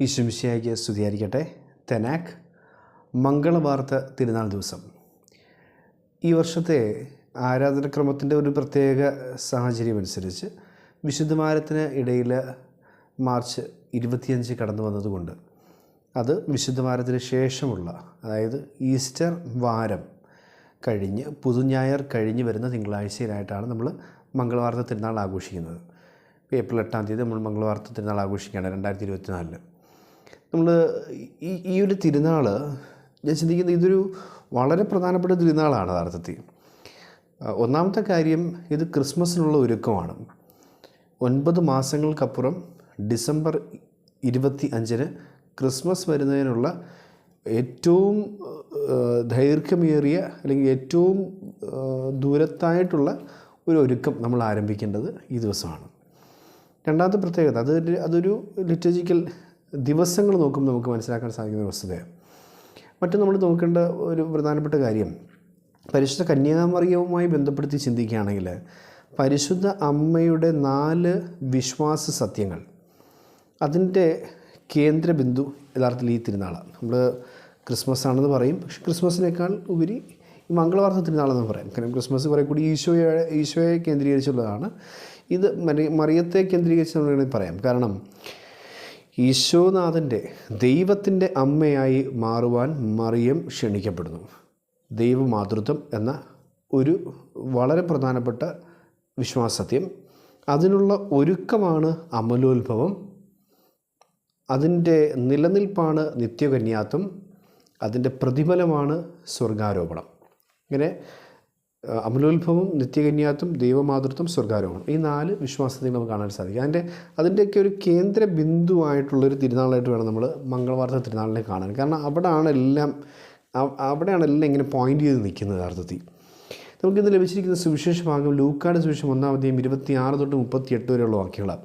ഈശ്വമിശിയായിക്ക് സ്തുതിയായിരിക്കട്ടെ. തെനാക്ക് മംഗളവാർത്ത തിരുനാൾ ദിവസം. ഈ വർഷത്തെ ആരാധനക്രമത്തിന്റെ ഒരു പ്രത്യേക സാഹചര്യം അനുസരിച്ച് വിശുദ്ധവാരത്തിന് ഇടയിൽ മാർച്ച് ഇരുപത്തിയഞ്ച് കടന്നു വന്നതുകൊണ്ട് അത് വിശുദ്ധവാരത്തിന് ശേഷമുള്ള അതായത് ഈസ്റ്റർ വാരം കഴിഞ്ഞ് പുതുഞായർ കഴിഞ്ഞ് വരുന്ന തിങ്കളാഴ്ചയിലായിട്ടാണ് നമ്മൾ മംഗളവാർത്ത തിരുനാൾ ആഘോഷിക്കുന്നത്. ഏപ്രിൽ എട്ടാം തീയതി നമ്മൾ മംഗളവാർത്ത തിരുനാൾ ആഘോഷിക്കുകയാണ് രണ്ടായിരത്തി ഇരുപത്തിനാലിൽ. നമ്മൾ ഈ ഈ ഒരു തിരുനാൾ ഞാൻ ചിന്തിക്കുന്നത് ഇതൊരു വളരെ പ്രധാനപ്പെട്ട തിരുനാളാണ് യഥാർത്ഥത്തിൽ. ഒന്നാമത്തെ കാര്യം ഇത് ക്രിസ്മസിനുള്ള ഒരുക്കമാണ്. ഒൻപത് മാസങ്ങൾക്കപ്പുറം ഡിസംബർ ഇരുപത്തി അഞ്ചിന് ക്രിസ്മസ് വരുന്നതിനുള്ള ഏറ്റവും ദൈർഘ്യമേറിയ അല്ലെങ്കിൽ ഏറ്റവും ദൂരത്തായിട്ടുള്ള ഒരു ഒരുക്കം നമ്മൾ ആരംഭിക്കേണ്ടത് ഈ ദിവസമാണ്. രണ്ടാമത്തെ പ്രത്യേകത അത് അതൊരു ലിറ്റർജിക്കൽ ദിവസങ്ങൾ നോക്കുമ്പോൾ നമുക്ക് മനസ്സിലാക്കാൻ സാധിക്കുന്ന ഒരു വസ്തുതയാണ്. മറ്റു നമ്മൾ നോക്കേണ്ട ഒരു പ്രധാനപ്പെട്ട കാര്യം പരിശുദ്ധ കന്യാമറിയവുമായി ബന്ധപ്പെടുത്തി ചിന്തിക്കുകയാണെങ്കിൽ പരിശുദ്ധ അമ്മയുടെ നാല് വിശ്വാസ സത്യങ്ങൾ അതിന്റെ കേന്ദ്ര ബിന്ദു യഥാർത്ഥത്തിൽ ഈ തിരുനാളാണ് നമ്മൾ ക്രിസ്മസ് ആണെന്ന് പറയും പക്ഷെ ക്രിസ്മസിനേക്കാൾ ഉപരി ഈ മംഗളവാർത്ത തിരുനാളെന്ന് പറയാം. കാരണം ക്രിസ്മസ് കുറേ കൂടി ഈശോയെ ഈശോയെ കേന്ദ്രീകരിച്ചുള്ളതാണ്. ഇത് മറിയത്തെ കേന്ദ്രീകരിച്ച് നമ്മൾ പറയാം. കാരണം ഈശോനാഥന്റെ ദൈവത്തിന്റെ അമ്മയായി മാറുവാൻ മറിയം ക്ഷണിക്കപ്പെടുന്നു. ദൈവമാതൃത്വം എന്ന ഒരു വളരെ പ്രധാനപ്പെട്ട വിശ്വാസത്യം. അതിനുള്ള ഒരുക്കമാണ് അമലോത്ഭവം. അതിന്റെ നിലനിൽപ്പാണ് നിത്യകന്യാത്വം. അതിന്റെ പ്രതിഫലമാണ് സ്വർഗാരോപണം. ഇങ്ങനെ അമലോത്ഭവം നിത്യകന്യാത്വം ദൈവമാതൃത്വം സ്വർഗാരോഹണം. ഈ നാല് വിശ്വാസത്തിൽ നമുക്ക് കാണാൻ സാധിക്കും. അതിന്റെ അതിന്റെയൊക്കെ ഒരു കേന്ദ്ര ബിന്ദുവായിട്ടുള്ളൊരു തിരുനാളായിട്ട് വേണം നമ്മൾ മംഗളവാർത്ത തിരുനാളിനെ കാണാൻ. കാരണം അവിടെയാണ് എല്ലാം അവിടെയാണ് എല്ലാം ഇങ്ങനെ പോയിന്റ് ചെയ്ത് നിൽക്കുന്നത് അർത്ഥത്തിൽ നമുക്കിന്ന് ലഭിച്ചിരിക്കുന്ന സുവിശേഷ ഭാഗം ലൂക്കാട് സുവിശേഷം ഒന്നാം അധ്യായം ഇരുപത്തി ആറ് തൊട്ട് മുപ്പത്തി എട്ട് വരെയുള്ള വാക്യങ്ങളാണ്.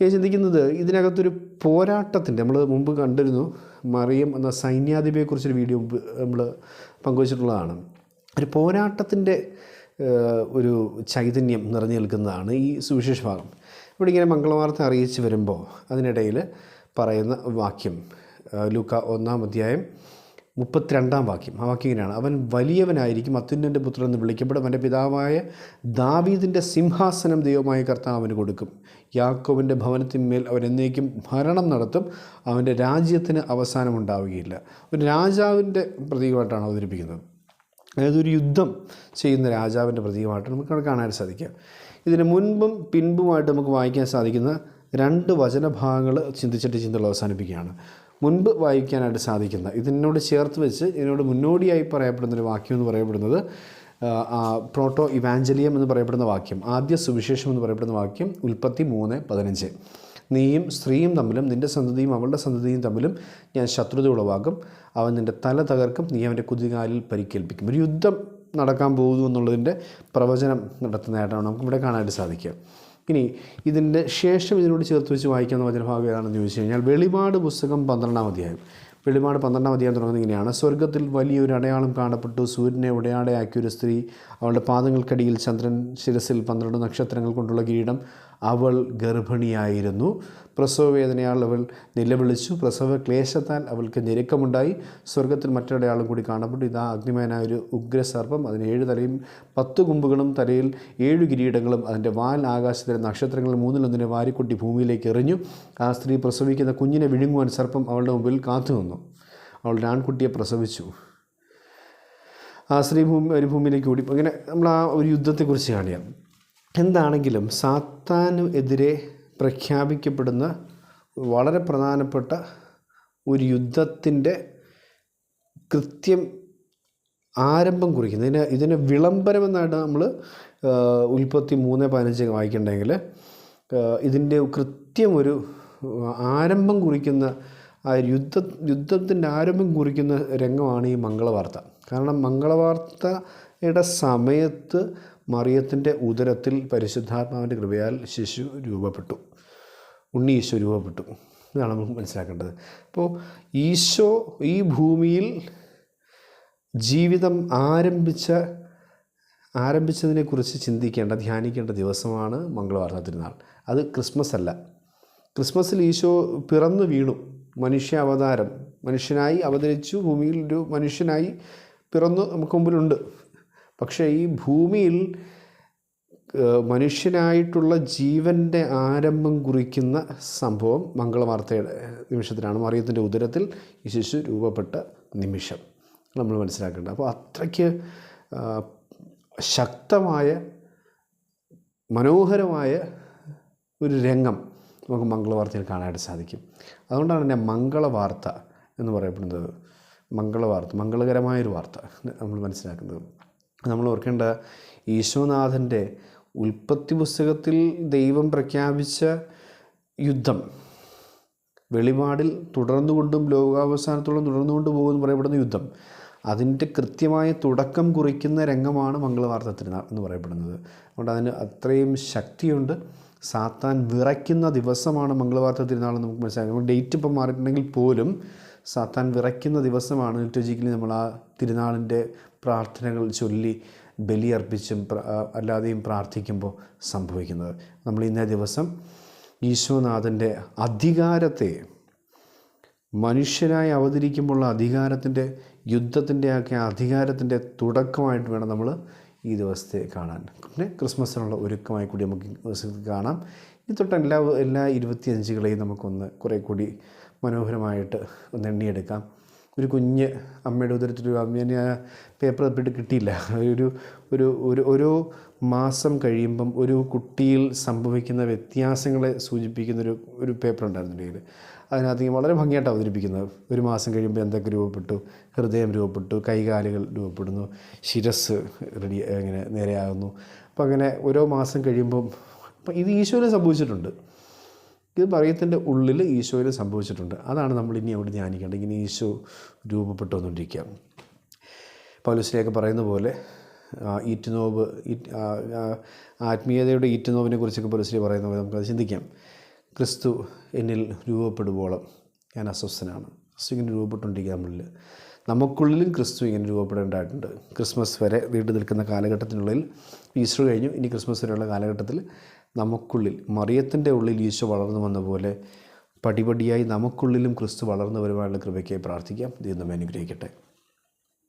ഞാൻ ചിന്തിക്കുന്നത് ഇതിനകത്തൊരു പോരാട്ടത്തിന്റെ നമ്മൾ മുമ്പ് കണ്ടിരുന്നു മറിയം എന്ന സൈന്യാധിപയെക്കുറിച്ചൊരു വീഡിയോ നമ്മൾ പങ്കുവച്ചിട്ടുള്ളതാണ്. ഒരു പോരാട്ടത്തിന്റെ ഒരു ചൈതന്യം നിറഞ്ഞു നിൽക്കുന്നതാണ് ഈ സുവിശേഷ ഭാഗം. ഇവിടെ ഇങ്ങനെ മംഗളവാർത്ത അറിയിച്ചു വരുമ്പോൾ അതിനിടയിൽ പറയുന്ന വാക്യം ലൂക്ക ഒന്നാം അധ്യായം മുപ്പത്തിരണ്ടാം വാക്യം. ആ വാക്യം ഇങ്ങനെയാണ്. അവൻ വലിയവനായിരിക്കും അത്യുന്നന്റെ പുത്രൻ എന്ന് വിളിക്കപ്പെടും. അവന്റെ പിതാവായ ദാവീദിന്റെ സിംഹാസനം ദൈവമായ കർത്താവിന് കൊടുക്കും. യാക്കോവിന്റെ ഭവനത്തിന്മേൽ അവൻ എന്നേക്കും ഭരണം നടത്തും. അവന്റെ രാജ്യത്തിന് അവസാനം ഉണ്ടാവുകയില്ല. ഒരു രാജാവിന്റെ പ്രതീകമായിട്ടാണ് അവതരിപ്പിക്കുന്നത്. അതായത് ഒരു യുദ്ധം ചെയ്യുന്ന രാജാവിന്റെ പ്രതീകമായിട്ട് നമുക്ക് കാണാൻ സാധിക്കുക ഇതിന് മുൻപും പിൻപുമായിട്ട് നമുക്ക് വായിക്കാൻ സാധിക്കുന്ന രണ്ട് വചനഭാഗങ്ങൾ ചിന്തിച്ചിട്ട് ചിന്തകൾ അവസാനിപ്പിക്കുകയാണ്. മുൻപ് വായിക്കാനായിട്ട് സാധിക്കുന്ന ഇതിനോട് ചേർത്ത് വെച്ച് ഇതിനോട് മുന്നോടിയായി പറയപ്പെടുന്നൊരു വാക്യം എന്ന് പറയപ്പെടുന്നത് പ്രോട്ടോ ഇവാഞ്ചലിയം എന്ന് പറയപ്പെടുന്ന വാക്യം ആദ്യ സുവിശേഷം എന്ന് പറയപ്പെടുന്ന വാക്യം ഉൽപ്പത്തി മൂന്ന് പതിനഞ്ച്. നീയും സ്ത്രീയും തമ്മിലും നിന്റെ സന്തതിയും അവളുടെ സന്തതിയും തമ്മിലും ഞാൻ ശത്രുത ഉളവാക്കും. അവൻ നിന്റെ തല തകർക്കും നീ അവന്റെ കുതികാലിൽ പരിക്കേൽപ്പിക്കും. ഒരു യുദ്ധം നടക്കാൻ പോകുന്നു എന്നുള്ളതിന്റെ പ്രവചനം നടത്തുന്നതായിട്ടാണ് നമുക്ക് ഇവിടെ കാണാനായിട്ട് സാധിക്കുക. ഇനി ഇതിന്റെ ശേഷം ഇതിനോട് ചേർത്ത് വെച്ച് വായിക്കുന്ന വചനഭാഗം ഏതാണെന്ന് ചോദിച്ചു കഴിഞ്ഞാൽ വെളിപാട് പുസ്തകം പന്ത്രണ്ടാം അധ്യായം. വെളിപാട് പന്ത്രണ്ടാം അധ്യായം തുടങ്ങുന്നത് ഇങ്ങനെയാണ്. സ്വർഗത്തിൽ വലിയൊരു അടയാളം കാണപ്പെട്ടു. സൂര്യനെ ഉടയാടയാക്കിയ ഒരു സ്ത്രീ അവളുടെ പാദങ്ങൾക്കടിയിൽ ചന്ദ്രൻ ശിരസിൽ പന്ത്രണ്ട് നക്ഷത്രങ്ങൾ കൊണ്ടുള്ള കിരീടം അവൾ ഗർഭിണിയായിരുന്നു. പ്രസവവേദനയാൽ അവൾ നിലവിളിച്ചു. പ്രസവ ക്ലേശത്താൽ അവൾക്ക് ഞെരുക്കമുണ്ടായി. സ്വർഗത്തിൽ മറ്റൊരാളും കൂടി കാണപ്പെട്ടു. ഇതാ അഗ്നിമയനായ ഒരു ഉഗ്രസർപ്പം. അതിന് ഏഴ് തലയും പത്ത് കുമ്പുകളും തലയിൽ ഏഴ് കിരീടങ്ങളും അതിന്റെ വാൽ ആകാശത്തിലെ നക്ഷത്രങ്ങൾ മൂന്നിലൊന്നിനെ വാരിക്കൊട്ടി ഭൂമിയിലേക്ക് എറിഞ്ഞു. ആ സ്ത്രീ പ്രസവിക്കുന്ന കുഞ്ഞിനെ വിഴുങ്ങുവാൻ സർപ്പം അവളുടെ മുമ്പിൽ കാത്തു നിന്നു. അവളുടെ ആൺകുട്ടിയെ പ്രസവിച്ചു. ആ സ്ത്രീ ഭൂമി ഭൂമിയിലേക്ക് ഓടി. അങ്ങനെ നമ്മൾ ആ ഒരു യുദ്ധത്തെക്കുറിച്ച് കാണിയാം എന്താണെങ്കിലും സാത്താനു എതിരെ പ്രഖ്യാപിക്കപ്പെടുന്ന വളരെ പ്രധാനപ്പെട്ട ഒരു യുദ്ധത്തിന്റെ കൃത്യം ആരംഭം കുറിക്കുന്നത് ഇതിനെ ഇതിന് വിളംബരമെന്നായിട്ട് നമ്മൾ ഉൽപ്പത്തി മൂന്ന് പതിനഞ്ച് വായിക്കണ്ടെങ്കിൽ ഇതിന്റെ കൃത്യം ഒരു ആരംഭം കുറിക്കുന്ന ആ യുദ്ധ യുദ്ധത്തിന്റെ ആരംഭം കുറിക്കുന്ന രംഗമാണ് ഈ മംഗളവാർത്ത. കാരണം മംഗളവാർത്തയുടെ സമയത്ത് മറിയത്തിന്റെ ഉദരത്തിൽ പരിശുദ്ധാത്മാവിന്റെ കൃപയാൽ ശിശു രൂപപ്പെട്ടു. ഉണ്ണി ഈശോ രൂപപ്പെട്ടു. എന്നാണ് നമുക്ക് മനസ്സിലാക്കേണ്ടത്. അപ്പോൾ ഈശോ ഈ ഭൂമിയിൽ ജീവിതം ആരംഭിച്ച ആരംഭിച്ചതിനെക്കുറിച്ച് ചിന്തിക്കേണ്ട ധ്യാനിക്കേണ്ട ദിവസമാണ് മംഗളവാർത്ത തിരുനാൾ. അത് ക്രിസ്മസ് അല്ല. ക്രിസ്മസിൽ ഈശോ പിറന്നു വീണു. മനുഷ്യ അവതാരം. മനുഷ്യനായി അവതരിച്ചു. ഭൂമിയിൽ ഒരു മനുഷ്യനായി പിറന്നു നമുക്ക് മുമ്പിലുണ്ട്. പക്ഷേ ഈ ഭൂമിയിൽ മനുഷ്യനായിട്ടുള്ള ജീവന്റെ ആരംഭം കുറിക്കുന്ന സംഭവം മംഗളവാർത്തയുടെ നിമിഷത്തിലാണ്. മറിയത്തിന്റെ ഉദരത്തിൽ ഈ ശിശു രൂപപ്പെട്ട നിമിഷം. നമ്മൾ മനസ്സിലാക്കേണ്ടത് അപ്പോൾ അത്രയ്ക്ക് ശക്തമായ മനോഹരമായ ഒരു രംഗം നമുക്ക് മംഗളവാർത്തയിൽ കാണാനായിട്ട് സാധിക്കും. അതുകൊണ്ടാണ് തന്നെ മംഗളവാർത്ത എന്ന് പറയപ്പെടുന്നത്. മംഗളവാർത്ത മംഗളകരമായൊരു വാർത്ത നമ്മൾ മനസ്സിലാക്കുന്നത്. നമ്മൾ ഓർക്കേണ്ട ഈശോനാഥന്റെ ഉൽപ്പത്തി പുസ്തകത്തിൽ ദൈവം പ്രഖ്യാപിച്ച യുദ്ധം വെളിപാടിൽ തുടർന്നുകൊണ്ടും ലോകാവസാനത്തോളം തുടർന്നുകൊണ്ട് പോകുമെന്ന് പറയപ്പെടുന്ന യുദ്ധം. അതിന്റെ കൃത്യമായ തുടക്കം കുറിക്കുന്ന രംഗമാണ് മംഗളവാർത്ത തിരുനാൾ എന്ന് പറയപ്പെടുന്നത്. അതുകൊണ്ട് അതിന് അത്രയും ശക്തിയുണ്ട്. സാത്താൻ വിറയ്ക്കുന്ന ദിവസമാണ് മംഗളവാർത്ത തിരുനാൾ എന്ന് നമുക്ക് മനസ്സിലാക്കാം. ഡേറ്റ് ഇപ്പം മാറിയിട്ടുണ്ടെങ്കിൽ പോലും സാത്താൻ വിറയ്ക്കുന്ന ദിവസമാണ് ലിറ്റോജിക്കലി നമ്മൾ ആ തിരുനാളിന്റെ പ്രാർത്ഥനകൾ ചൊല്ലി ബലിയർപ്പിച്ചും അല്ലാതെയും പ്രാർത്ഥിക്കുമ്പോൾ സംഭവിക്കുന്നത്. നമ്മൾ ഇന്നേ ദിവസം ഈശോനാഥന്റെ അധികാരത്തെ മനുഷ്യനായി അവതരിക്കുമ്പോഴുള്ള അധികാരത്തിന്റെ യുദ്ധത്തിന്റെ ഒക്കെ അധികാരത്തിന്റെ തുടക്കമായിട്ട് വേണം നമ്മൾ ഈ ദിവസത്തെ കാണാൻ. പിന്നെ ക്രിസ്മസിനുള്ള ഒരുക്കമായി കൂടി നമുക്ക് കാണാം. ഈ തൊട്ട് എല്ലാ എല്ലാ ഇരുപത്തിയഞ്ചുകളെയും നമുക്കൊന്ന് കുറേ കൂടി മനോഹരമായിട്ട് ഒന്ന് എണ്ണിയെടുക്കാം. ഒരു കുഞ്ഞ് അമ്മയുടെ ഉദരത്തിൽ ഒരു അമ്മേനെ ആ പേപ്പർ തപ്പിട്ട് കിട്ടിയില്ല. ഒരു ഒരു ഒരു ഓരോ മാസം കഴിയുമ്പം ഒരു കുട്ടിയിൽ സംഭവിക്കുന്ന വ്യത്യാസങ്ങളെ സൂചിപ്പിക്കുന്ന ഒരു പേപ്പർ ഉണ്ടായിരുന്നു കയ്യിൽ അതിനകത്ത് വളരെ ഭംഗിയായിട്ട് അവതരിപ്പിക്കുന്നത് ഒരു മാസം കഴിയുമ്പോൾ എന്തൊക്കെ രൂപപ്പെട്ടു? ഹൃദയം രൂപപ്പെട്ടു കൈകാലുകൾ രൂപപ്പെടുന്നു ശിരസ് റെഡി ഇങ്ങനെ നേരെയാകുന്നു. അപ്പോൾ അങ്ങനെ ഓരോ മാസം കഴിയുമ്പം അപ്പം ഇത് ഈശോയിൽ സംഭവിച്ചിട്ടുണ്ട്. ഇത് പറയത്തിന്റെ ഉള്ളിൽ ഈശോയിൽ സംഭവിച്ചിട്ടുണ്ട്. അതാണ് നമ്മൾ ഇനി അവിടെ ധ്യാനിക്കേണ്ടത്. ഇങ്ങനെ ഈശോ രൂപപ്പെട്ടു വന്നുകൊണ്ടിരിക്കുക പൗലുസിലേക്ക് പറയുന്ന പോലെ ഈറ്റുനോവ് ആത്മീയതയുടെ ഈറ്റുനോവിനെ കുറിച്ചൊക്കെ പൗലശ്രീ പറയുന്ന പോലെ നമുക്കത് ചിന്തിക്കാം. ക്രിസ്തു എന്നിൽ രൂപപ്പെടുവോളം ഞാൻ അസ്വസ്ഥനാണ്. ക്രിസ്തു ഇങ്ങനെ രൂപപ്പെട്ടുകൊണ്ടിരിക്കുക നമ്മളിൽ. നമുക്കുള്ളിലും ക്രിസ്തു ഇങ്ങനെ രൂപപ്പെടേണ്ടതായിട്ടുണ്ട്. ക്രിസ്മസ് വരെ വീട്ടിൽ നിൽക്കുന്ന കാലഘട്ടത്തിനുള്ളിൽ ഈസ്റ്റർ കഴിഞ്ഞു. ഇനി ക്രിസ്മസ് വരെയുള്ള കാലഘട്ടത്തിൽ നമുക്കുള്ളിൽ മറിയത്തിന്റെ ഉള്ളിൽ ഈശോ വളർന്നു വന്ന പോലെ പടിപടിയായി നമുക്കുള്ളിലും ക്രിസ്തു വളർന്നു വരുവാനുള്ള കൃപയ്ക്കായി പ്രാർത്ഥിക്കാം. ദൈവം അനുഗ്രഹിക്കട്ടെ.